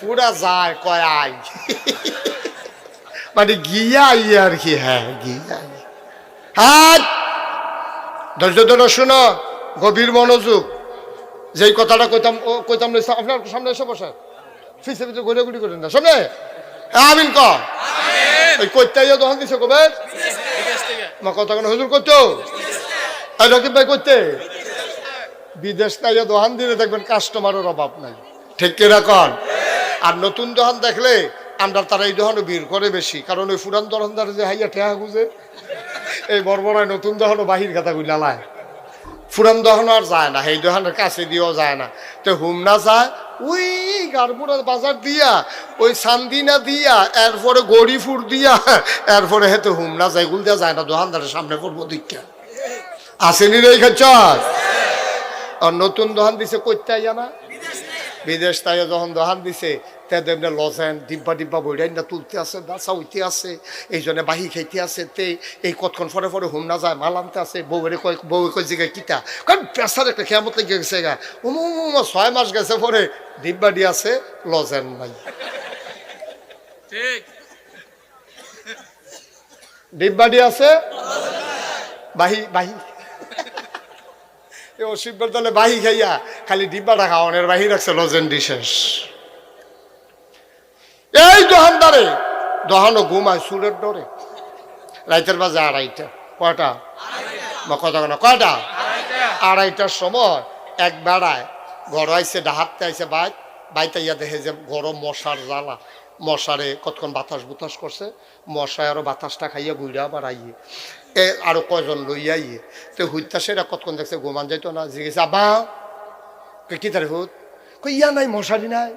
পুরা যায় কয় আই মানে গিয়া আই আর কি হ্যাঁ গিয়া হ্যাঁ ধৈর্য ধরে শুনো গভীর মনোযোগ। যেই কথাটা কইতাম ও কইতাম না, আপনার সামনে এসে বসে। ফিসে ফিসে ঘুরে ঘুরি করেন না সামনে। হ্যাঁ, আমিন ক। ওই কইতাইয়া দোকান দিছে কবে? মা কেন হুজুর করতো? রকিব ভাই করতে বিদেশ তাইয়া দোকান দিলে দেখবেন কাস্টমারের অভাব নাই। ঠিক কিনা কন? আর নতুন দহন দেখলে আমরা তারা এই দোকানও বীর করে বেশি, কারণ ওই পুরান দোকানদার যে হাইয়া ঠেহা গুজে এই বড়বড়ায় নতুন দোকানও বাহির কথা গুলালায় ফুরান দহন আর যায় না, সেই দোকানের কাছে দিয়েও যায় না। তো হুম না যায় ওই গারপুরার বাজার দিয়া, ওই সান্দিনা দিয়া, এরপরে গড়িফুর দিয়া, এরপরে হেতে হুম না যায় গুল দিয়া যায় না দোকানদারের সামনে করব দীক্ষা। আসেনি রে খাচ্ছ আর নতুন দোকান দিছে কইতে আইয়া না? বিদেশ তাই যখন দোকান দিছে তে দেমনে লজেন ডিব্বা ডিব্বা বইরাই না তুলতে আছে দাসা উইতে আছে এই জন্য বাহি খাইতে আছে তে এই কতক্ষণ ফরে ফরে হুম না যায় মাল আনতে আছে বউরে কয় বউ কয় জিগা কিতা? কারণ পেশার একটা খেয়ামত লেগে গেছে গা। উমু ছয় মাস গেছে পরে ডিব্বা ডি আছে লজেন নাই। ঠিক। ডিব্বা ডি আছে বাহি বাহি। এ অসিব্বের দলে বাহি খাইয়া খালি ডিব্বাটা খাওয়ানোর বাহি রাখছে লজেন শেষ এই দোকানদারে দোকানো ঘুমায় সুরের ডরে। রাইতের বাজে আড়াইটা। কয়টা? মা কথা কেন কয়টা? আড়াইটার সময় এক বেড়ায়, ঘর আইসে ডাহাতে আইসে বাইত বাইতে ইয়া দেখে যে গরম মশার জ্বালা। মশারে কতক্ষণ বাতাস বুতাস করছে, মশায় আরও বাতাসটা খাইয়া গুইরা আবার আইয়ে এ আরও কয়জন লইয়া ইয়ে তো হুইতা সেটা কতক্ষণ দেখছে গোমান যাইতো না, জিজ্ঞেস আবা কি তারে হুত কই, ইয়া নাই, মশারি নাই।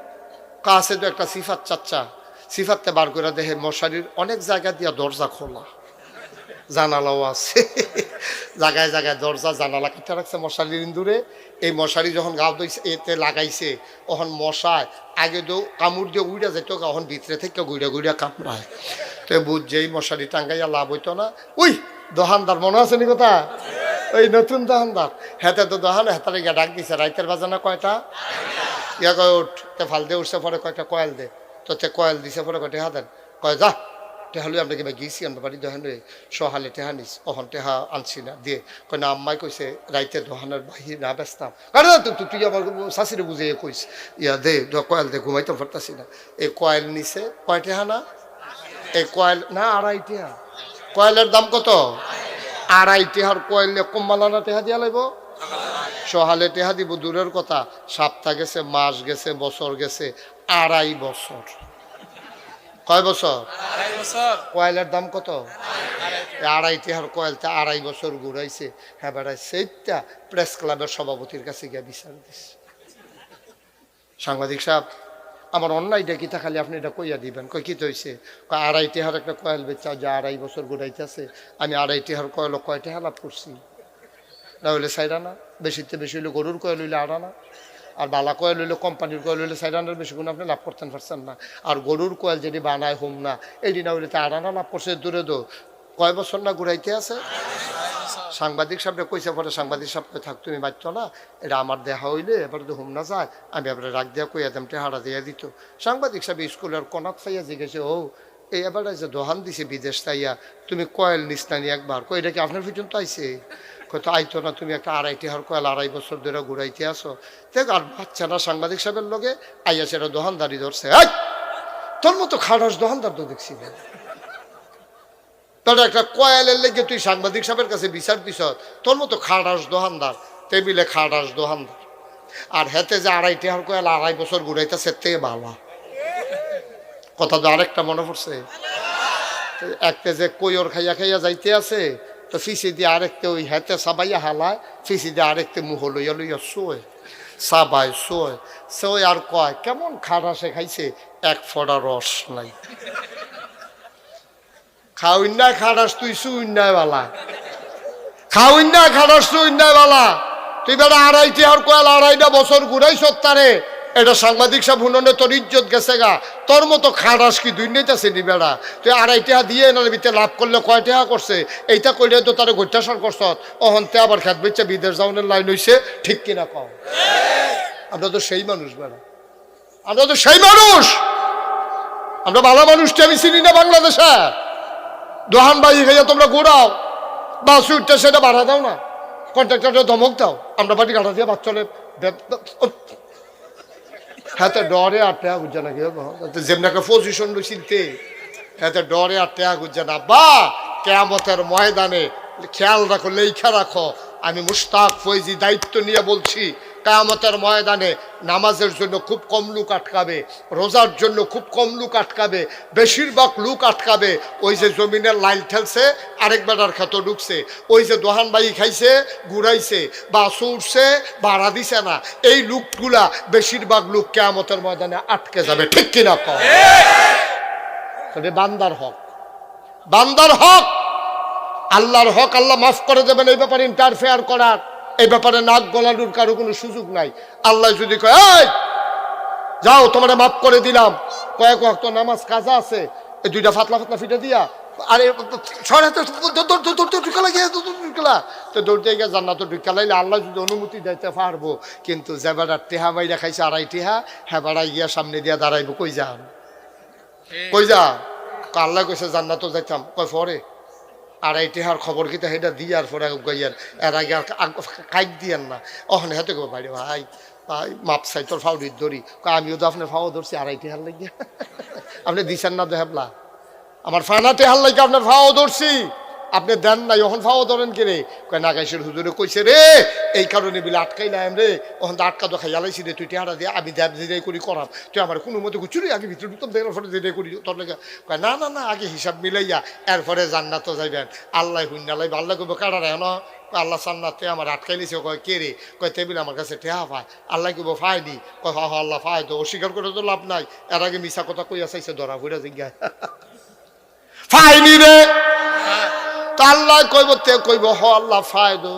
কাছে তো একটা সিফাত চাচ্চা সিফাততে বার করে দেখে মশারির অনেক জায়গা দিয়া দরজা খোলা, জানালাও আছে। জায়গায় জায়গায় দরজা, জানালা কেটে রাখছে মশারির ইন্দুরে এই মশারি যখন গাও দইছে এতে লাগাইছে তখন মশায়, আগে তো কামড় দিয়ে উইড়া যেত তখন ভিতরে থেকে গুইড়া গুইড়া কামড়ায়। তো যেই মশারি টাঙ্গাইয়া লাভ হইতো না। উই দোকানদার মনে আছে নি কথা? ওই নতুন দোকানদার হেতে তো দোকান হেতারে গিয়ে ডাক দিছে, রাইতের বাজানা কয়টা? ইয়া কয়, উঠ, তে ফাল দিয়ে উঠছে পরে কয়টা, কয়েল দে। তো তে কয়েল দিছে পরে কয় টেহা দেন। কয়, যা। টেহা লই আমরা কিবা গিয়েছি আমরা বাড়ি দোহান সহালে টেহা নিস অহন টেহা আনছি না দিয়ে কয় না আম্মাই কইছে রাইতে দোহানের বাহির না ব্যস্তাম। না, তুই আমার শাশুড়ি বুঝে কইস ইয়া দ কয়েল দে ঘুমাইতে পারতাছি না। এই কয়েল নিছে? কয় টেহা না? এই কয়েল না আড়াই টেহা কয়েলের দাম কত? আড়াই টেহার কয়েল কম্বালানা টেহা দিয়া লাগবো সহালে টেহা দিব দূরের কথা। সপ্তাহ গেছে মাস গেছে বছর গেছে আড়াই বছর। কয় বছর? কয়েলের দাম কত? আড়াই টেহার কয়েলটা আড়াই বছর ঘুরাইছে। হ্যাঁ বেড়াই সেইটা প্রেস ক্লাবের সভাপতির কাছে গিয়ে বিচার দিছে। সাংবাদিক সাহেব আমার অন্যায়টা কি খালি আপনি এটা কইয়া দিবেন। কই কি হয়েছে কয় আড়াই টেহার একটা কয়েল বেচা যে আড়াই বছর ঘুরাইতেছে আমি আড়াই টেহার কয়েল কয় টেহা লাভ করছি? না হইলে সাইডানা বেশিতে বেশি হইলে গরুর কয়েল হইলে আড়ানা আর বালা কয়েল হইলে কোম্পানির কয়েল হইলে সাইডানার বেশি গুণ আপনি লাভ করতেন পারছেন না। আর গরুর কয়েল যেটি বানায় হোম না এটি না হইলে তা আড়ানা লাভ করছে, দূরে দো কয় বছর না ঘুরাইতে আছে? সাংবাদিক সাহেবটা কইছে, পরে সাংবাদিক সাহেবকে থাক, তুমি বাচ্চ না এটা আমার দেহা হইলে এবার তো হুম না যায়, আমি এবারে রাগ দিয়া কইয়া দেম টেহারা দিয়া দিত। সাংবাদিক সাহেব স্কুলের কনাত ফাইয়া জিজ্ঞেসে, ও, এই এবারে যে দোহান দিছে বিদেশ তাইয়া, তুমি কয়েল নিস না একবার? কই এটা কি আপনার পর্যন্ত আইছে? কত আইতো না, তুমি একটা আড়াই হর কয়েল, আড়াই বছর ধরে ঘুরাইতে আসো দেখ, আর বাচ্চারা সাংবাদিক সাহেবের লগে আইয়া সেটা দোহানদারি ধরছে! তোর মতো খাড়াস দোহানদার তো দেখছি না। তোর একটা কয়েলের লেগে তুই সাংবাদিক সাহেবের কাছে বিচার দিস তোর মতো খাড়াস দোহানদার, টেবিলে খাড়াস দোহানদার। আর হেতে যে আড়াই টেহার কয়েল, আড়াই বছর ঘুরাইতেছে, তে বালা কথা তো আরেকটা মনে পড়ছে। একটা যে কৈর খাইয়া খাইয়া যাইতে আছে তো ফিসি দিয়ে আরেকতে ওই হেতে সাবাইয়া হালায়, ফিসি দিয়ে আরেকতে মুহ লইয়া লইয়া শোয় সাবাই শোয় সে আর কয়, কেমন খাড়াসে খাইছে? এক ফোড়া রস নাই। খাওইন না খাড়াস তুই সুইন্যায় বালা। খাওইন না খাড়াস সুইন্যায় বালা। তুই বেড়া আড়াইটি আর কয়াল আড়াইটা বছর ঘুরাই সত্তারে এটা সাংবাদিক সব হুননে তোর ইজ্জত গেছে গা। তোর মতো খাড়াস কি দুই নেইতেছে নি বেড়া। তুই আড়াই টাকা দিয়ে এনার ভিতরে লাভ করলে কয় টাকা করছে? এইটা কইলে তো তার গৈত্যাসর করছ অহন্তে আবার খেত বেচে বিদেশ যাওয়ানোর লাইন হইছে, ঠিক কিনা কও? আমরা তো সেই মানুষ বেড়া। আমরা তো সেই মানুষ! আমরা ভালো মানুষটা আমি চিনি না বাংলাদেশে। দোহান বাই খাইয়া তোমরা ঘোরাও। বাস উঠতে সেটা বাড়া দাও না। কন্ট্রাক্টরটা ধমক দাও। আমরা বাড়ি গাড়া দিয়ে বাচ্চলে হ্যাঁ ডরে ডরে আটটা গুজা নাকি? যেমন একটা পজিশন চিনতে হ্যাঁ ডরে আটে আগুজা না। বা কেয়ামতের ময়দানে খেয়াল রাখো লেখা রাখো। আমি মুস্তাক ফৈজি দায়িত্ব নিয়ে বলছি কেয়ামতের ময়দানে নামাজের জন্য খুব কম লোক আটকাবে, রোজার জন্য খুব কম লোক আটকাবে, বেশিরভাগ লোক আটকাবে। ওই যে জমিনের লাইল ঠেলছে, আরেক বেটার খেত ঢুকছে। ওই যে দোহান বাই খাইছে, ঘুরাইছে, বা উঠছে, ভাড়া দিছে না। এই লোকগুলা বেশিরভাগ লোক কেয়ামতের ময়দানে আটকে যাবে। ঠিক কিনা কম বান্দার হক। বান্দার হক! আল্লাহর হক আল্লাহ মাফ করে দেবেন এই ব্যাপারে ইন্টারফেয়ার করার। এই ব্যাপারে নাক গলানোর কারও কোনো সুযোগ নাই। আল্লাহ যদি কয় "এই, যাও তোমার মাফ করে দিলাম। কয়েক ওয়াক্ত নামাজ কাজা আছে এই দুইটা ফাতলা ফাতলা ফিটে দিয়া আরে ছড়া ঢুকালা গিয়ে ঢুকালা তো দৌড়তে গিয়ে জান্নাত ঢুকালাইলে আল্লাহ যদি অনুমতি দিতে পারব কিন্তু যে বেড়ার টেহা মাইরা খাইছে আড়াই টেহা হ্যাঁ বেড়াই গিয়া সামনে দিয়া দাঁড়াইবো কই যান? কই যা আল্লাহ কইছে যাইতাম। কয় পরে। আড়াই টেহার খবর কিতা সেটা দিয়ার পরে গাইয়ার এর আগে আর কাইক দিয়ার না। অহন হেতে গো বাইরে ভাই ভাই, মাপ চাই, তোর ফাউডির ধরি। আমিও তো আপনার ফাও ধরছি আড়াই টেহার লাগিয়া। আপনি দিছেন না দেহাবলা আমার ফানা টেহার লাগে আপনার ফাও ধরছি। আপনি দেন নাই, ওখান ফাও ধরেন কে রে কয় নাগাইশের হুজুরে কইছে, রে, এই কারণে বিলে আটকাই না রে। ওখান আটকা তো খাইয়ালাইছি রে, তুই টেহারা দিয়ে আমি দেব দিদাই করি করাম তুই আমার কোনো মতো গুচুরি আগে ভিতরে ঢুকতাম দেখার পরে দিদাই করি, তোর লেগে কয়, না না না, আগে হিসাব মিলাইয়া এরপরে জান্নাত যাইবেন। আল্লাহ হুন্নালাই আল্লাহ কইব কাটা রে না আল্লাহ সান্নাতে আমার আটকাইলিছে কয়, কে রে? কয়, টেবিল আমার কাছে টেহা পায়। আল্লাহ কইব ফাইনি কয়, হ আল্লাহ ফাই তো অস্বীকার করে তো লাভ নাই। এর আগে মিশা কথা কইয়া চাইছে, ধরা ঘুরে জিজ্ঞায় ফাইনি রে! আল্লাহ কইব তে কইব, হ, আল্লাহ ফায়দো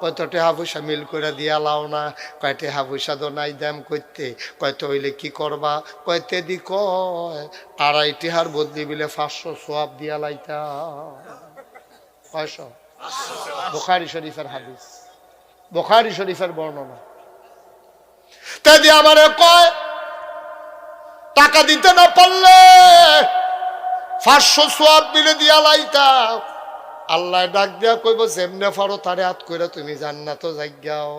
কয়, তো টেহা পয়সা মিল করে দিয়া লাও না। কয়, টেহা পয়সা তো নাই দাম করতে কয়, তো হইলে কি করবা? কয় দি কয়, আড়াই টেহার বদলি বিলে পাঁচশো সোয়াব দিয়া লাইতা বোখারি শরীফের হাদিস। বোখারি শরীফের বর্ণনা। আমারে কয়, টাকা দিতে না পারলে পাঁচশো সোয়াব মিলে দিয়া লাইতা আল্লাহ ডাক দিয়া কইব, যেমনে ফারো তারে হাত কইরা তুমি জান্নাত যাইগাও।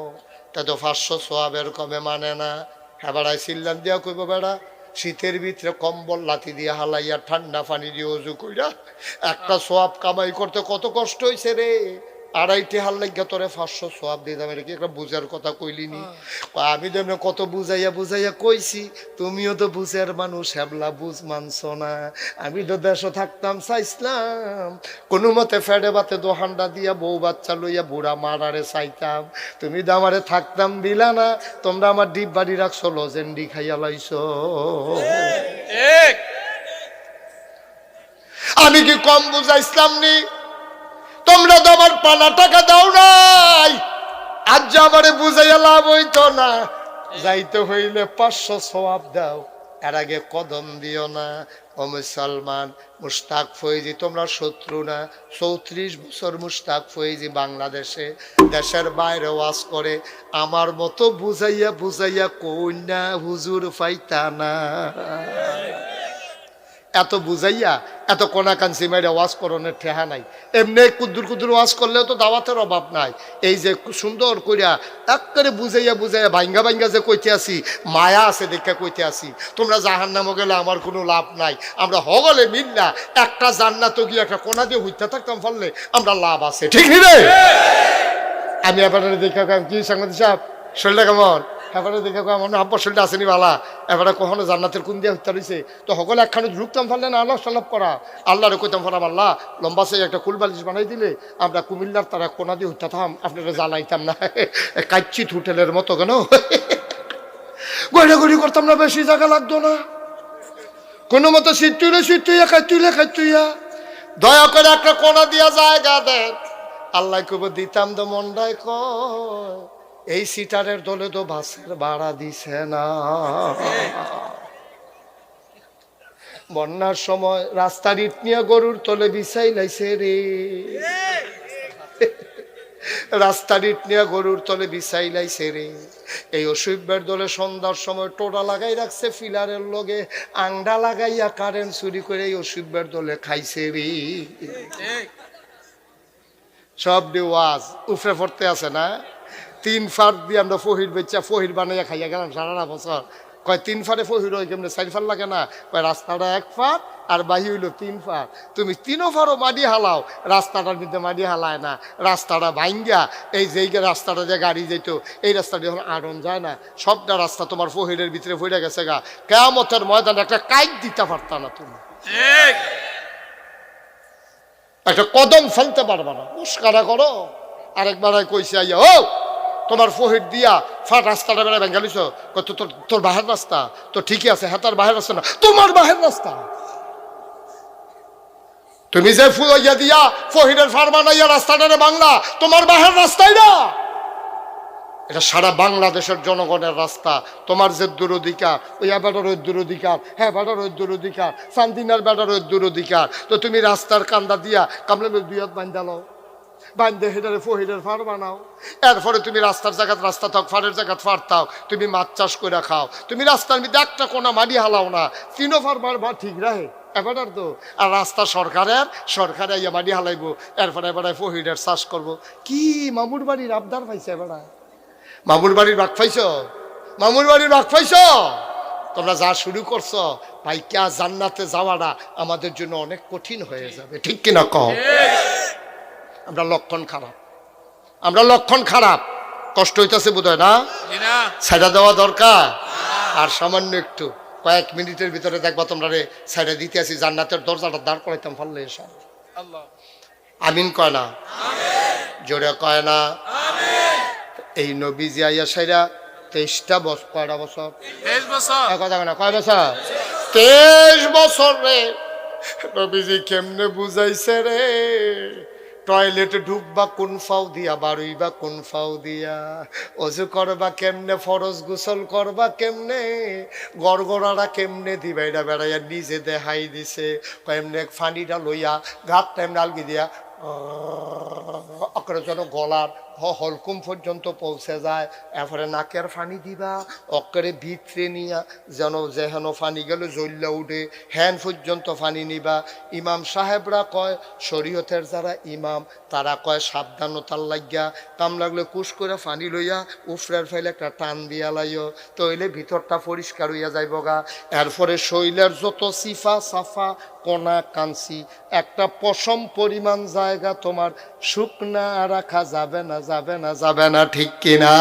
তা তো পাঁচশো সোয়াবের কমে মানে না। হেবাড়াই বেড়াই সিল্লান দিয়া কইব, বেড়া, শীতের ভিতরে কম্বল লাথি দিয়ে হালাইয়া ঠান্ডা পানি দিয়ে উজু কইরা একটা সোয়াব কামাই করতে কত কষ্ট হয়েছে রে। আড়াইটি হাল লাগিয়া তোরে পাঁচশো সোয়াব দিয়ে দাম এটা কি একটা বুঝার কথা কইলি নি? আমি তো এমনি কত বুঝাইয়া বুঝাইয়া কইছি তুমিও তো বুঝের মানুষ হেবলা বুঝ মানছ না। আমি তো দেশে থাকতাম চাইছিলাম কোনো মতে ফেডে বাতে দোহান্ডা দিয়া বউ বাচ্চা লইয়া বুড়া মারারে চাইতাম। তুমি তো আমারে থাকতাম দিলা না তোমরা আমার ডিপ বাড়ি রাখছো লজেন্ডি খাইয়া লাইছো। আমি কি কম বুঝাইছিলাম নি? তোমরা তো আমার পানা টাকা দাও নাই। আজ যে আমারে বুঝাইয়া লাভ হইতো না, যাইতে হইলে পাঁচশো সবাব দাও। এর আগে কদম দিও না, ও মুসলমান মুস্তাক ফৈজি, তোমরা শত্রু না। চৌত্রিশ বছর মুস্তাক ফৈজি বাংলাদেশে, দেশের বাইরে ওয়াজ করে। আমার মতো বুঝাইয়া বুঝাইয়া কন্যা হুজুর পাইতা না। এত বুঝাইয়া এত কোনা কাঞ্চি মেরে ওয়াজ করণের ঠেহা নাই। এমনি কুদ্দুর কুদ্দুর ওয়াজ করলেও তো দাওয়াতের অভাব নাই। এই যে সুন্দর কইরা একেবারে বুঝাইয়া বুঝাইয়া ভাঙ্গা ভাঙ্গা যে কইতে আসি, মায়া আছে দেখে কইতে আসি। তোমরা জাহান নামো গেলে আমার কোনো লাভ নাই। আমরা হগলে মিল্লা একটা জান্নাত গিয়ে একটা কোনা দিয়ে হইতে থাকতাম ফললে আমরা লাভ আছে। ঠিক নি আমি এবারে দেখে কি সাংবাদিক সাহেব? শরীরটা কেমন? এবারে দেখে আমার আব্বার শরীরটা আসেনি বালা। এবারে কখনো জান্নাতের কোন দিয়ে হত্যা রয়েছে তো সকলে একখানে ঢুকতাম পারলে না, আল্লাহ সাল্লাভ করা। আল্লাহরে কইতাম পারাম আল্লাহ লম্বা সে একটা কুলবালিশ বানাই দিলে আমরা কুমিল্লার তারা কোনা দিয়ে হত্যা থাম, আপনারা জ্বালাইতাম না। কাচ্চিত হোটেলের মতো কেন? গড়ি করতাম না, বেশি জায়গা লাগতো না। কোনো মতো শীত তুলে শীত তুইয়া খাই তুইলে খাই তুইয়া। দয়া করে একটা কোনা দিয়া জায়গা দেন। আল্লাহ কব দিতাম তো মন্ডায় কয় এই সিটারের দলে তো বাসের ভাড়া দিছে না। বন্যার সময় রাস্তার ইট নিয়ে গরুর তলে বিছাই লাইছে রে। রাস্তার ইট নিয়ে গরুর তলে বিছাইলাইছে রে। এই অসুবের দলে সন্ধ্যার সময় টোটা লাগাই রাখছে ফিলারের লগে আংডা লাগাইয়া কারেন্ট চুরি করে এই অসুবের দলে খাইছে রে। সব ডি ওয়াজ উফরে পড়তে আছে না? তিন ফার দিয়ে আমরা ফহির বেচা ফহির বানাইয়া খাইয়া গেলাম সারা বছর। কয় তিন ফারে ফহির হয় কেমনে? চারি ফার লাগে না? কয় রাস্তাটা এক ফার আর বাহি হইল তিন ফার তুমি তিনও ফারও মাটি হালাও রাস্তাটার মধ্যে মাটি হালায় না। রাস্তাটা ভাঙ্গা এই যেই যে রাস্তাটা যে গাড়ি যেত এই রাস্তাটা যখন আড়ন যায় না। সবটা রাস্তা তোমার ফহিরের ভিতরে পড়ে গেছে গা। কেয়ামতের ময়দানে একটা কাইট দিতে পারতা না তুমি। একটা কদম ফেলতে পারবা না। মুস্কারা করো। আরেকবার কইছে আইয়া ও তোমার ফহির দিয়া ফাট রাস্তাটা বেড়া বেঙ্গালিছ তোর তোর তোর বাহের রাস্তা? তো ঠিকই আছে হ্যাঁ তার বাহের রাস্তা না। তোমার বাহের রাস্তা? তুমি যে ফুয়া দিয়া ফহিরের ফার্মানাইয়া রাস্তাটা বাংলা, তোমার বাহের রাস্তাই না? এটা সারা বাংলাদেশের জনগণের রাস্তা। তোমার যে দূরধিকার, ওই বেটার ওই দূরধিকার হ্যাঁ বেটার ওই দূরধিকার শান্তিনার বেটার ওই দূরধিকার। তো তুমি রাস্তার কান্দা দিয়া কামলে দুই হাত বান্ধালো বান্ধে হেডারে ফহিরের ফার বানাও। এরপরে তুমি রাস্তার জায়গাত রাস্তা থাক, ফারের জায়গাত ফার তাও। তুমি মাছ চাষ করে খাও। তুমি রাস্তার মধ্যে একটা কোনা মাটি হালাও না। তিনও ফার বার ঠিক রাহে। এবার তো, আর রাস্তা সরকারের, সরকারে ইয়া মাটি হালাইবো। এরপরে এবারে ফহিরের চাষ করব। কি মামুর বাড়ির আবদার পাইছে এবারা মামুর বাড়ির বাঘ পাইছ? মামুর বাড়ির বাঘ পাইছ? তোমরা যা শুরু করছ ভাই ক্যা জান্নাতে যাওয়াটা আমাদের জন্য অনেক কঠিন হয়ে যাবে। ঠিক কিনা কও? আমরা লক্ষণ খারাপ। আমরা লক্ষণ খারাপ। কষ্ট হইতেছে বোধ না? জি না। ছাইড়া দেওয়া দরকার। আর সামান্য একটু কয়েক মিনিটের ভিতরে দেখবা তোমরা রে ছাইড়া দিতে আসি জান্নাতের দরজাটা দাঁড় করাইতাম পারলে এসব আমিন কয় না? জোরে কয় না? এই নবীজি আইয়া সাইরা তেইশটা বছর কয়টা বছর? কথা না কয় বছর? তেইশ বছর রে। নবীজি কেমনে বুঝাইছে রে? টয়লেটে ঢুকবা, কোন ফাও দিয়া বাড়ুইবা, কোন ফাও দিয়া। অজু করবা, কেমনে ফরজ গোসল করবা, কেমনে? গড়গড়ারা কেমনে দিবা? এটা বেড়াইয়া নিজে দেহাই দিছে। কেমনে ফানিটা লইয়া গাত টাইম ডালগি দিয়া অকরে যেন গলার হলকুম পর্যন্ত পৌঁছে যায়। এরপরে নাকের ফানি দিবা, অকরে ভিতরে নিয়া যেন যেহেন ফানি গেলে, জ্বললে উঠে হ্যান পর্যন্ত ফানি নিবা। ইমাম সাহেবরা কয়, শরীয়তের যারা ইমাম, তারা কয়, সাবধানতার লাগিয়া কাম লাগলে কুশ করে ফানি লইয়া উফরের ফেলে একটা টান দিয়া লাইও, তইলে ভিতরটা পরিষ্কার হইয়া যাইব গা এরপরে শৈলের যত সিফা, সাফা কোনা কাঞ্চি একটা পশম পরিমাণ জায়গা তোমার শুকনা রাখা যাবে না যাবে না যাবে না ঠিক কিনা?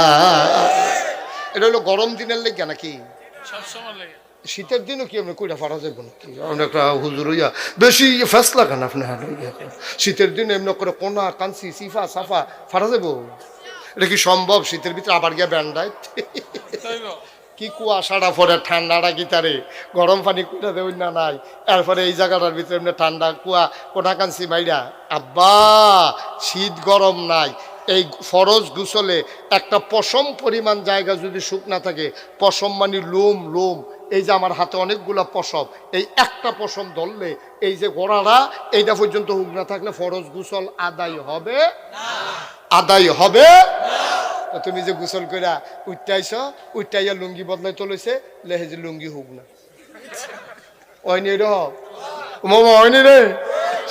এটা হলো গরম দিনের লেগে নাকি? শীতের দিনও কি আপনি কইরা ফারা যাবেন কি আপনি একটা হুজুর হইয়া বেশি ফেসলা কেন আপনি শীতের দিনে এমনি করে কোনা কাঞ্চি সিফা সাফা ফারা যাব এটা কি সম্ভব? শীতের ভিতরে আবার গিয়া ব্যান্ডায় কি কুয়াশাটা পরে ঠান্ডাটা কি তারে? গরম পানি কুটা দেবেন না নাই। এরপরে এই জায়গাটার ভিতরে এমনি ঠান্ডা কুয়া কোনা কাঞ্চি মাইরা। আব্বা শীত গরম নাই। এই ফরজ গুসলে একটা পশম পরিমাণ জায়গা যদি শুকনা থাকে পশম মানে লোম লোম। এই যে আমার হাতে অনেকগুলা পশম এই একটা পশম ধরলে এই যে গোড়াটা এইটা পর্যন্ত হুক না থাকলে ফরজ গুসল আদায় হবে? আদায় হবে? তো তুমি যে গোসল কইরা উঠটাইছ উঠটাইয়া লুঙ্গি বদলাই তোলেছে লেহে যে লুঙ্গি হুক না। ওইনি রে মামা ওইনি রে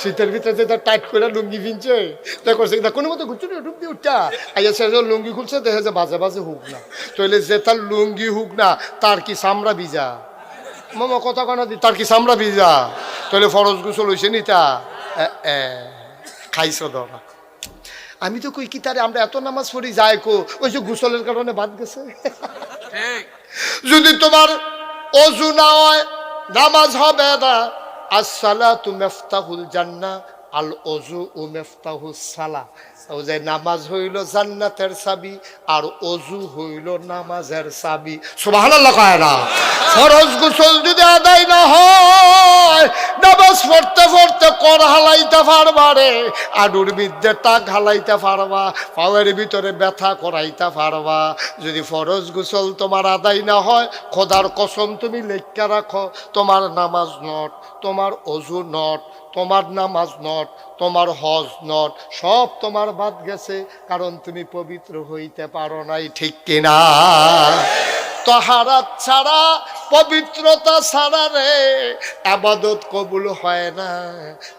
শীতের ভিতরে টাইট করে লুঙ্গি পিনছে তা করছে, তা কোনো মতো ঘুরছে ডুব দিয়ে উঠটা আইয়া সে লুঙ্গি খুলছে দেখে যে বাজে বাজে হুক না। তইলে যে তার লুঙ্গি হুক না, তার কি চামড়া ভিজা? মামা, কথা কনা দি, তার কি চামড়া ভিজা? তইলে ফরজ গোসল হইছে নি তা? খাইছ ধরা আমি তো কই কি তারে আমরা এত নামাজ পড়ি যায় কো। ওই যে গোসলের কারণে বাদ গেছে। ঠিক। যদি তোমার অজু না হয় নামাজ হবে না। আসসালা তু মেফতাহুল জান্না আল অজু ও মেফতাহুল সালা যে নামাজ হইল জান্নাতের চাবি আর অজু হইল নামাজের চাবি। সুবহানাল্লাহ কয় গোসল যদি আদায় না হয়, নামাজ পড়তে পড়তে কর হালাইতে পারবা রে। আডুর বিদ্যে টাক হালাইতে পারবা, পাওয়ের ভিতরে ব্যথা করাইতে পারবা। যদি ফরজ গোসল তোমার আদায় না হয়, খোদার কসম তুমি লেখা রাখো, তোমার নামাজ নট, তোমার অজু নট তোমার নামাজ নট, তোমার হজ নট, সব তোমার বাদ গেছে, কারণ তুমি পবিত্র হইতে পারো নাই, ঠিক কিনা? তহারাত ছাড়া, পবিত্রতা ছাড়া রে, আবাদত কবুল হয় না।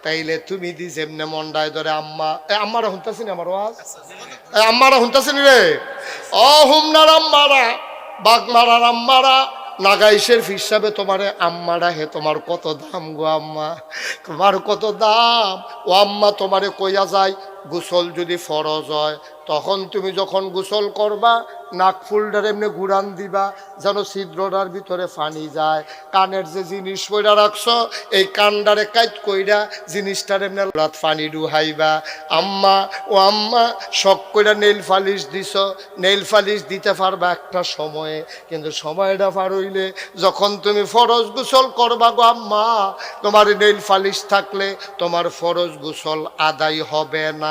তাইলে তুমি দি যেমনে মন্ডায় ধরে, আম্মা আম্মারা শুনতেছি আমার ওয়াজ? আম্মারা শুনতেছি রে? অ, হুমনার আম্মারা, বাগমারার আম্মারা নাগাইশের হিসাবে তোমারে আম্মারা হে তোমার কত দাম গো আম্মা? তোমার কত দাম? ও আম্মা, তোমারে কইয়া যায় গোসল যদি ফরজ হয়, তখন তুমি যখন গোসল করবা, নাক ফুলটার এমনি গুড়ান দিবা, যেন ছিদ্রটার ভিতরে ফানি যায়। কানের যে জিনিস কইরা রাখছ, এই কানডারে কাইট কইরা জিনিসটার এমনি রাত ফানি ডুহাইবা। আম্মা, ও আম্মা, শখ কইরা নেইল ফালিশ দিছ। নেইল ফালিশ দিতে পারবা একটা সময়ে, কিন্তু সময়টা পার হইলে যখন তুমি ফরজ গোসল করবা গো আম্মা, তোমার নেইল ফালিশ থাকলে তোমার ফরজ গোসল আদায় হবে না।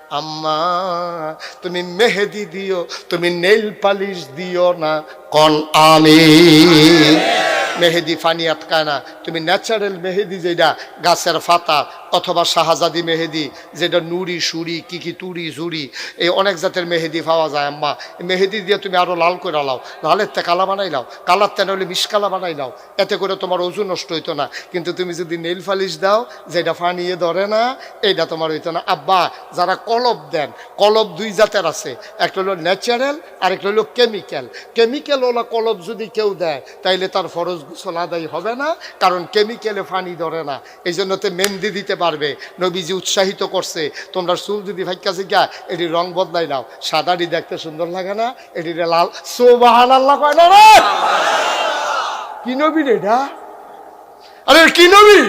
আম্মা, তুমি মেহেদি দিও, তুমি নেইল পালিশ দিও না। কন আমি? মেহেদি ফানি আটকায় না। তুমি ন্যাচারাল মেহেদি যেটা, গাছের ফাতা অথবা শাহজাদি মেহেদি, যেটা নুরি সুরি কি তুরি জুরি এই অনেক জাতের মেহেদি পাওয়া যায় আম্মা। মেহেদি দিয়ে তুমি আরও লাল করে লাও। লালের তে কালা বানাই লাও। কালার তে হলে মিসকালা বানাই লাও। এতে করে তোমার ওজন নষ্ট হইতো না। কিন্তু তুমি যদি নেইল ফালিশ দাও, যেটা ফানিয়ে ধরে না, এইটা তোমার হইতো না। আব্বা, যারা কলব দেন। কলব দুই জাতের আছে। একটা হলো ন্যাচারাল আর একটা হলো কেমিক্যাল কেমিক্যাল ওলা কলব যদি কেউ দেয়, তাইলে তার ফরজ গোসল আদায় হবে না, কারণ কেমিক্যালে ফানি ধরে না। এই জন্য তো মেহেন্দি দিতে পারবে। নবীজি উৎসাহিত করছে, তোমরা চুল যদি ভাইকা শিখা এটি রং বদলাই নাও। সাদাটি দেখতে সুন্দর লাগে না এটি লাল। সোবাহান আল্লাহ কয় না রে! কি নবী রে আরে কি নবী?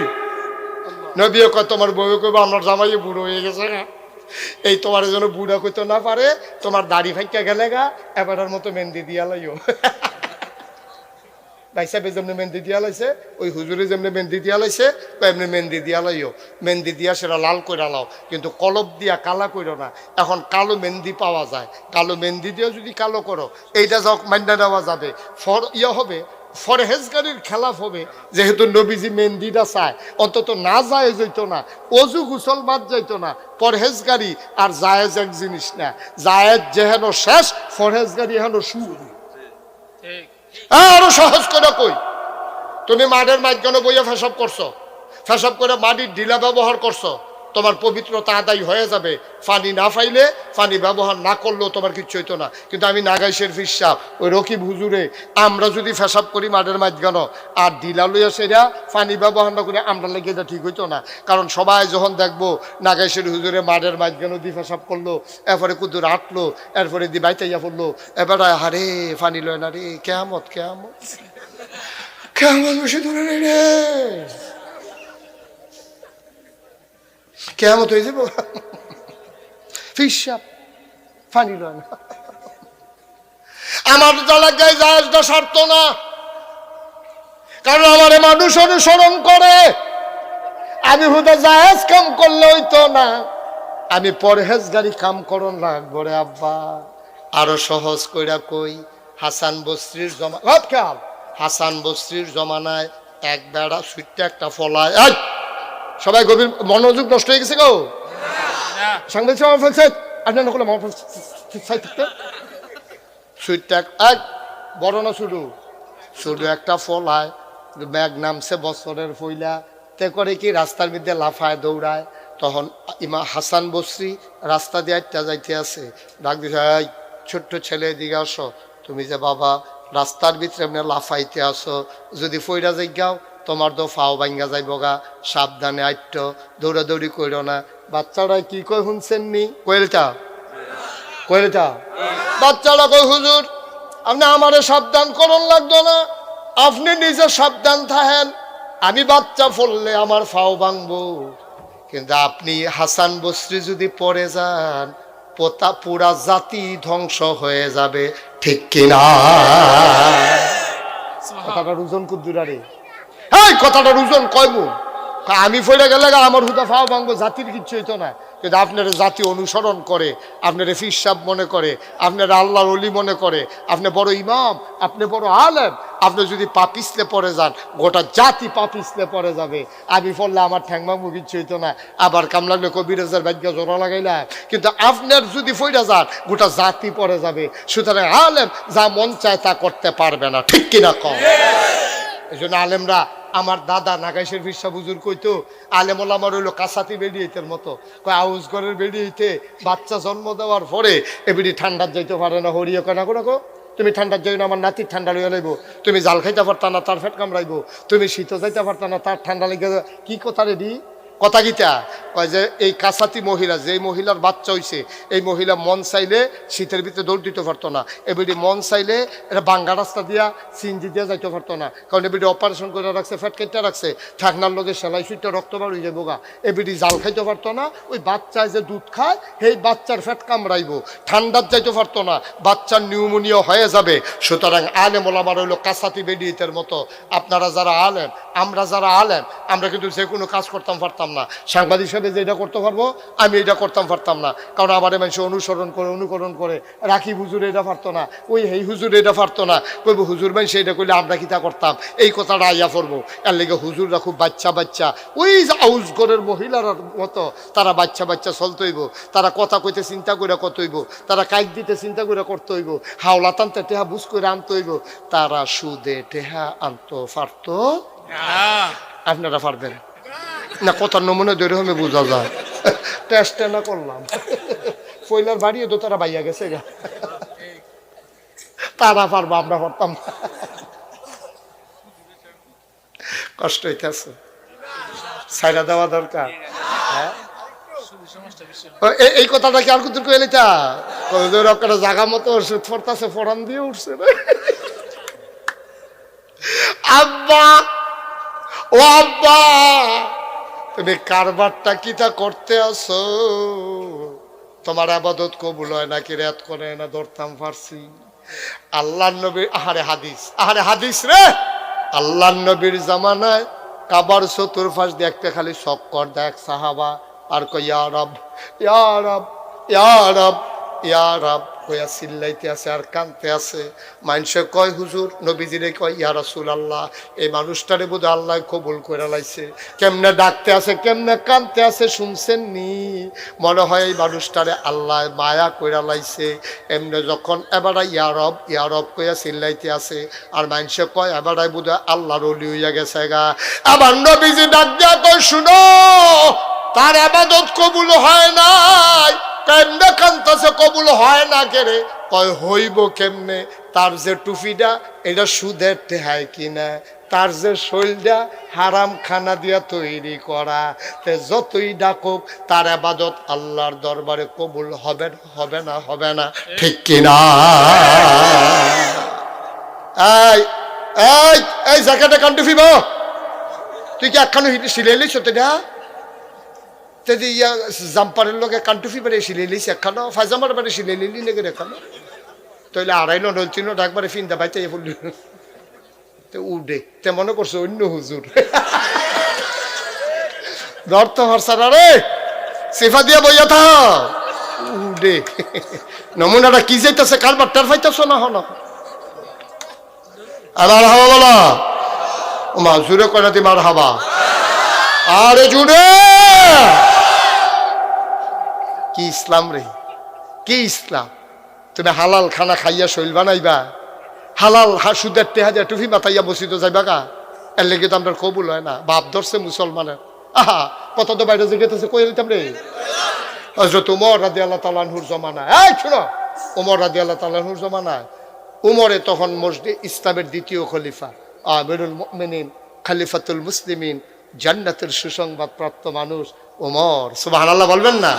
নবী কয়, তোমার বউ কইবা, আমার জামাই বুড়ো হয়ে গেছে না এই তোমার জন্য বুড়া কইতে না পারে, তোমার দাড়ি ফাইকা গেলে গা, এবারের মতো মেহেন্দি দিয়া লাইও। ভাই সাহেব যেমনি মেহেন্দি দিয়া লাইছে, ওই হুজুরে যেমনি মেহেন্দি দিয়া লাইছে তো এমনি মেহেন্দি দিয়া লাইও। মেহেন্দি দিয়া সেটা লাল কইরা লাও, কিন্তু কলব দিয়া কালা কইরো না। এখন কালো মেহেন্দি পাওয়া যায়। কালো মেহেন্দি দিয়েও যদি কালো করো, এইটা যখন মান্যা দেওয়া যাবে, ফর ইয়ে হবে ফরহেজগারির খেলাফ হবে, যেহেতু নবীজি মেহেন্দিটা চায়। অন্তত না যায় যাইতো না, অজু গুসল বাদ যাইতো না, পরহেজগারি আর জায়েজ এক জিনিস না। জায়েজ যেহেন শেষ, ফরহেজগারি হেন শুরু। হ্যাঁ আরও সহজ করে কই। তুমি মাঠের মাঝখানে বইয়া ফেসব করছ। ফেসব করে মাটির ঢিলা ব্যবহার করছ। তোমার পবিত্রতা আদায় হয়ে যাবে। পানি না পাইলে পানি ব্যবহার না করলেও তোমার কিচ্ছু হইতো না। কিন্তু আমি নাগাইশের ফিসাব ওই রকিব হুজুরে, আমরা যদি ফেসাব করি মাঠের মাঝখানো, আর ঢিলা লইয়া সেরা পানি ব্যবহার না করে, আমরা লেগে এটা ঠিক হইতো না। কারণ সবাই যখন দেখব নাগাইশের হুজুরে মাঠের মাঝখানো দি ফেসাব করল, এরপরে কুদুর আটলো এরপরে দি বাইতাইয়া পড়ল, এবারে হারে পানি লয় না রে কেমত কেমত কেমন বসে ধরে রে। কেমত হয়ে যাব ফিসাব পানি লয় না আমার জায়গায় জাহাজটা সারত না কারণ আমার মানুষ অনুসরণ করে আমি হুদা জাহাজ কাম করলে হইতো না আমি পরহেজগারি কাম করন লাগবো রে আব্বা আরও সহজ কইরা কই হাসান বস্ত্রীর জমা খেয়াল হাসান বস্ত্রীর জমানায় এক বেড়া সুইটটা একটা ফলায়! সবাই গভীর মনোযোগ নষ্ট হয়ে গেছে গো। একটা করে কি রাস্তার লাফায়, দৌড়ায়। তখন ইমা হাসান বসরি রাস্তা দিয়ে যাইতে আছে। ডাক ছোট্ট ছেলে দিকে আসো। তুমি যে বাবা, রাস্তার ভিতরে এমনি লাফাইতে আসো। যদি ফইরা যাইগাও তোমার তো ফাও ভাঙ্গা যাইব গা সাবধানে আইট দৌড়াদৌড়ি কইরো না। বাচ্চারা কি কয় শুনছেন নি? কোয়েলটা? কোয়েলটা? বাচ্চারা কই হুজুর আপনি আমারে সাবধান করন লাগতো না। আপনি নিজে সাবধান থাকেন আমি বাচ্চা ফললে আমার ফাও ভাঙবো। কিন্তু আপনি হাসান বস্রি যদি পড়ে যান পোতা পুরা জাতি ধ্বংস হয়ে যাবে ঠিক কিনা? কথাটার ওজন কুদ্দুরারে। এই কথাটার ওজন কয় মুন আমি ফেলে গেলে আমার হুদা ফাও ভাঙবো জাতির কিচ্ছু হইতো না। কিন্তু আপনার জাতি অনুসরণ করে আপনার ফিসাব মনে করে আপনার আল্লাহর অলি মনে করে আপনি বড় ইমাম আপনি বড় আলেম আপনি যদি পাপিসলে পড়ে যান গোটা জাতি পাপিসলে পড়ে যাবে। আমি পড়লে আমার ঠ্যাংমা মুখি হইতো না। আবার কামলাগলে কবিরাজের ভাগ্য জোড়া লাগাইলা। কিন্তু আপনার যদি ফইরা যান গোটা জাতি পড়ে যাবে। সুতরাং আলেম যা মন চায় তা করতে পারবে না। ঠিক কিনা কম এই জন্য আলেমরা আমার দাদা নাগাইশের বিশ্বাস বুজুর কইতো আলেমল আমার হইল কাসাতি বেরিয়েতের মতো। কয়, আউস ঘরের বেরিয়েতে বাচ্চা জন্ম দেওয়ার পরে এবিডি ঠান্ডার যাইতে পারে না হরিয়ে কেনা কোনো তুমি ঠান্ডার যাই না, আমার নাতির ঠান্ডা লইয়া লাইব। তুমি জাল খাইতে পারতা না, তার ফেট কামড়াইব। তুমি শীত যাইতে পারতা না, তার ঠান্ডা লেগে কি কথা রেডি কথা গীতা, কয় যে এই কাসাতি মহিলা যে মহিলার বাচ্চা হইছে, এই মহিলা মন চাইলে শীতের ভিতরে দৌড় দিতে পারতো না। এবিডি মন চাইলে এটা বাঙ্গা রাস্তা দিয়া সিনজি দিয়া যাইতে পারতো না। কারণ এবিডি অপারেশন করে রাখছে, ফ্যাট কেটে রাখছে ঠাকনার লগে সেলাই সুইটা রক্ত বার হয়ে যাব গা। এবিডি জাল খাইতে পারতো না, ওই বাচ্চায় যে দুধ খায়, সেই বাচ্চার ফ্যাট কামড়াইব। ঠান্ডার যাইতে পারতো না, বাচ্চার নিউমোনিয়া হয়ে যাবে। সুতরাং আলেম ওলামার হইল কাসাতি বেডিয়েতের মতো। আপনারা যারা আলেম আমরা যারা আলেম, আমরা কিন্তু যে কোনো কাজ করতাম পারতাম না। সাংবাদিক যে এটা করতে পারব, আমি এটা করতাম পারতাম না। কারণ আমার মানুষ অনুসরণ করে, অনুকরণ করে, রাখি হুজুর, এটা পারতো না। ওই, হেই হুজুর, এটা পারতো না। কইব, হুজুর মানুষ এটা করলে আমরা কি তা করতাম? এই কথাটা আইয়া পড়ব। এর লেগে হুজুররা খুব বাচ্চা বাচ্চা, ওই আউস ঘরের মহিলার মতো, তারা বাচ্চা বাচ্চা চলতে হইব তারা কথা কইতে চিন্তা করে কত হইব তারা কাইক দিতে চিন্তা করে করতে হইব হাওলা টানতে টেহা বুঝ করে আনতে হইব তারা সুদে টেহা আনতো পারতো আপনারা পারবেন। না, কথার নমুনা ধরে হবে বোঝা যায়। টেস্ট না করলাম। পয়লার বাড়িও তো তারা বাইয়া গেছে গা। তারা পারব, আমরা পারতাম। কষ্ট হইতেছে। সাইরা দেওয়া দরকার। হ্যাঁ। এই কথাটা কি আর কুতুর কইলে তা কতদূর জাগা মতো ওষুধ পড়তাছে ফোরান দিয়ে উঠছে। আব্বা! ও আব্বা, তুমি কারবারটা কিটা করতে আসো তোমার আবাদত কবুল হয় নাকি? রেত করে না, ধরতাম ফার্সি। আল্লাহ নবীর, আহারে হাদিস আহারে হাদিস রে! আল্লাহ নবীর জামানায় কাবার চতুর্ফাস দেখতে খালি চক্কর দেখ সাহাবা, আর কই ইয়ারব ইয়ারব ইয়ারব ইয়ারব কইয়া চিল্লাইতে আছে, আর কানতে আছে। মানুষে কয়, হুজুর, নবীজিরে কয়, ইয়া রাসূল আল্লাহ এই মানুষটারে বোধ আল্লাহ কবুল করে লাইছে। কেমনে ডাকতে আছে, কেমনে কানতে আছে শুনছেন নি? মনে হয় এই মানুষটারে আল্লাহ মায়া কইরা লাইছে। এমনি যখন এবারে ইয়ারব ইয়ারব কইয়া চিল্লাইতে আছে, আর মানুষে কয়, এবারে বোধ আল্লাহর অলি হইয়া গেছে গা। আবার নবীজি ডাক দিয়া কয়, শুনো, তার আবাদত কবুল হয় নাই। কবুল হয় না কেরে কয়, হইব কেমনে? তার যে টুপিটা, এটা সুদের টেহায় কিনা? তার যে শৈলটা, হারাম খানা দিয়া তৈরি করা। যতই ডাকুক, তার আবাদত আল্লাহর দরবারে কবুল হবে না হবে না হবে না। ঠিক কিনা? এই এই জ্যাকেটে কান টুফি বো তুই কি একখানো সিলাই লিস এটা তেদি ইয়া, জাম্পারের লগে কান্টুফি বেড়ে সিলাই লিস একখানো ফাইজামার বেড়ে সিলাই লিলি লেগে এখানো তইলে আড়াই ন নলতিন একবারে ফিনটা বাইতে পড়লি তো উডে তে মনে করছ অন্য হুজুর ধরতে হরসারা রে সিফা দিয়া বইয়া থা উডে নমুনাটা কি যাইতেছে কারবার টের পাইতেছ না হন? আমার হাওয়া বলা মা জুড়ে কয়না মার হাবা আরে জুড়ে কি ইসলাম রে? কি ইসলাম? তুমি হালাল খানা খাইয়া শৈল বানাইবা? হালাল হাসুদের টেহা দিয়া টুফি মাতাইয়া বসিত যাইবা গা? এর লেগে তো আমরা কবুল হয় না। বাপ ধরছে মুসলমানের। আহা, কত তো বাইরে জিজ্ঞেস কই দিতাম রে? হজরত উমর রাদি আল্লাহ তালানহুর জমানায়। এই, শুনো! উমর রাদি আল্লাহ তালানহুর জমানায়। উমরে তখন মসজিদ, ইসলামের দ্বিতীয় খলিফা। আমিরুল মুমিনিন, খালিফাতুল মুসলিমিন, জান্নাতের সুসংবাদ প্রাপ্ত মানুষ উমর। সুবাহ আল্লাহ বলবেন না?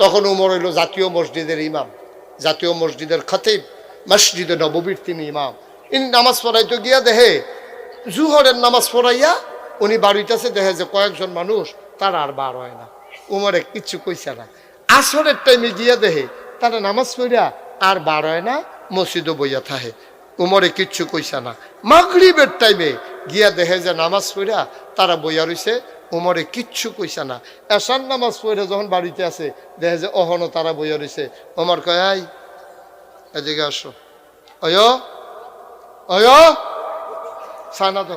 তখন উমর হইল জাতীয় মসজিদের ইমাম, জাতীয় মসজিদের খতিব, মসজিদে নববীর তিনি ইমাম। ইনি নামাজ পড়াইতে গিয়া দেহে, জুহরের নামাজ পড়াইয়া উনি বাড়িতেছে দেখে যে কয়েকজন মানুষ, তার আর বার হয় না। উমরে কিচ্ছু কইছে না। আসরের টাইমে গিয়া দেহে, তারা নামাজ পড়িয়া আর বার হয় না মসজিদও বইয়া থাহে উমরে কিচ্ছু কইছে না। মাগরিবের টাইমে গিয়া দেহে যে নামাজ পড়িয়া, তারা বইয়া রইছে উমরে কিচ্ছু কইছে না। এসার নামাজ পড়ে যখন বাড়িতে আছে, দেখে যে অহনো তারা বইয়া রয়েছে ওমর কয়, আই, এদিকে আসো। অয় অয় সানা তো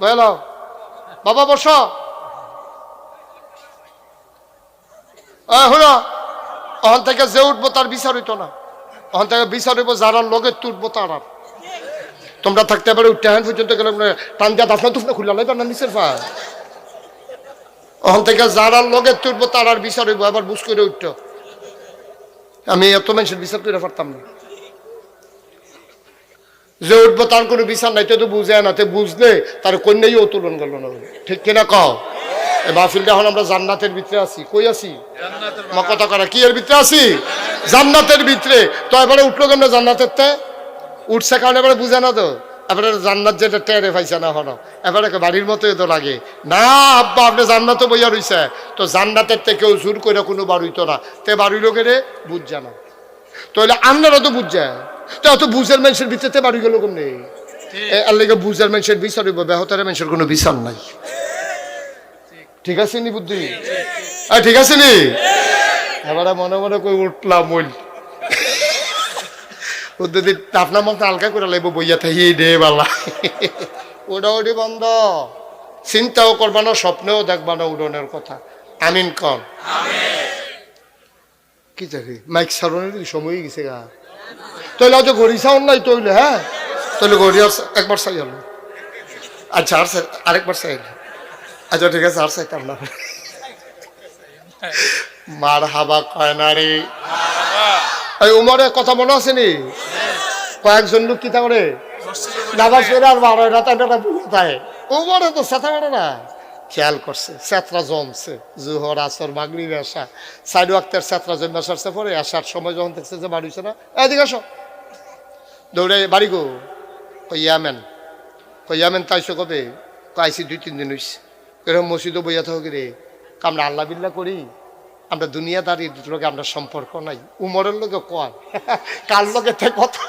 বল বাবা, বস। হলো অহন থেকে যে উঠবো তার বিচার হইতো না। অহন থেকে বিচার হইব যারা লগে তুটবো তার আর তোমরা থাকতে পারে উঠতে হ্যান পর্যন্ত গেলে টান দিয়া দাফনা তুফনা খুললা লাইবা না নিচের ফা অহন থেকে যারা লগে তুটবো তার আর বিচার হইব আবার বুঝ করে উঠতো। আমি এত মানুষের বিচার করে পারতাম না। যে উঠবো তার কোনো বিচার নাই তো বুঝে না তে বুঝলে তার কন্যাই তুলন গেল না। ঠিক কিনা কও? এই মাহফিলটা এখন আমরা জান্নাতের ভিতরে আছি। কই আছি? কথা করা কি এর ভিতরে আছি? জান্নাতের ভিতরে। তো এবারে উঠল কেন জান্নাতের তে উঠছে কারণে এবারে বুঝে না তো। এবারে জান্নাত যেটা টেরে পাইছে না হলো এবারে বাড়ির মতোই তো লাগে। না আব্বা আপনি জান্নাতে বইয়া রইছে। তো জান্নাতের থেকে কেউ জোর করে কোনো বাড়িতো না। তে বাড়ি লোকেরে বুঝছে না। তাহলে আপনারা তো বুঝছে। তো অত বুঝের মানুষের ভিতরে বাড়ি গেল কোন নেই আর লেগে বুঝের মানুষের বিচার হইব বেহতারের মানুষের কোনো বিচার নাই। ঠিক আছে নি বুদ্ধি? ঠিক। আছে নি? এবারে মনে মনে কই উঠলাম মইল বুদ্ধি আপনার মতো হালকা করে বইয়া থাকি দে বালা। ওটি বন্ধ। চিন্তাও করবা না, স্বপ্নেও দেখবা না উড়নের কথা। আমিন কন। কি জানি, মাইক সারণের সময় গেছে গা। তৈলে হয়তো গড়ি সাউন নাই তৈলে হ্যাঁ? গড়ি আর একবার চাই হলো আচ্ছা আর আরেকবার চাই আচ্ছা ঠিক আছে, আর চাইতাম না। মার হাবা কয় এই উমরের কথা মনে আছে নি? কয়েকজন লোক কি করে নামাজ পড়ে আর উমরে তো সেথা করে না। খেয়াল করছে, সেতরা জমছে, জুহর, আসর মাগরি আসা সাইড ওয়াক্তের জমে পরে আসার সময় যখন দেখছে যে না, এদিকে আসো। দৌড়ে, বাড়ি গো। কইয়ামেন কইয়ামেন তাইছো কবে? কইছি দুই, তিন দিন হইছে। এরকম মসজিদও বইয়া থাকি রে? আমরা আল্লাহ বিল্লাহ করি। আমরা দুনিয়াদারির লোকে আমরা সম্পর্ক নাই। উমরের লোকে কয়? কার লোকে তে কথা?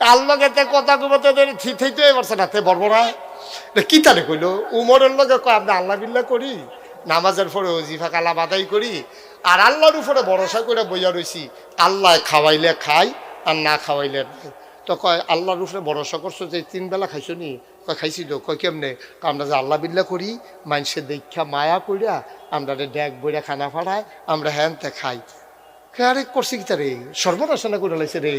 কার লোকে কথা কমতে থিতেইতে পারছে না, তে বর্বরা কি তারে কইল? উমরের লোকে কয়, আমরা আল্লাহ বিল্লাহ করি, নামাজের পরে অজিফা কালা বাদাই করি, আর আল্লাহর উপরে ভরসা করে বইয়া রইছি, আল্লাহ খাওয়াইলে খাই, আর না খাওয়াইলে তো কয়, আল্লাহর উপরে ভরসা করছ যে তিন বেলা খাইছো নি? কয় খাইছি তো কয় কেমনে? আমরা যে আল্লাহ বিল্লা করি, মানুষের দীক্ষা, মায়া করিয়া আমরা ড্যাগ বইরা খানা ফাড়ায়, আমরা হ্যানতে খাই। আরে করছি কি তা রে সর্বনাশনা করে লাইছে রে।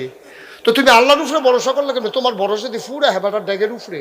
তো তুমি আল্লাহর উপরে ভরসা করলে কেন তোমার ভরসা দিয়ে ফুরা হ্যাঁ ড্যাগের উপরে।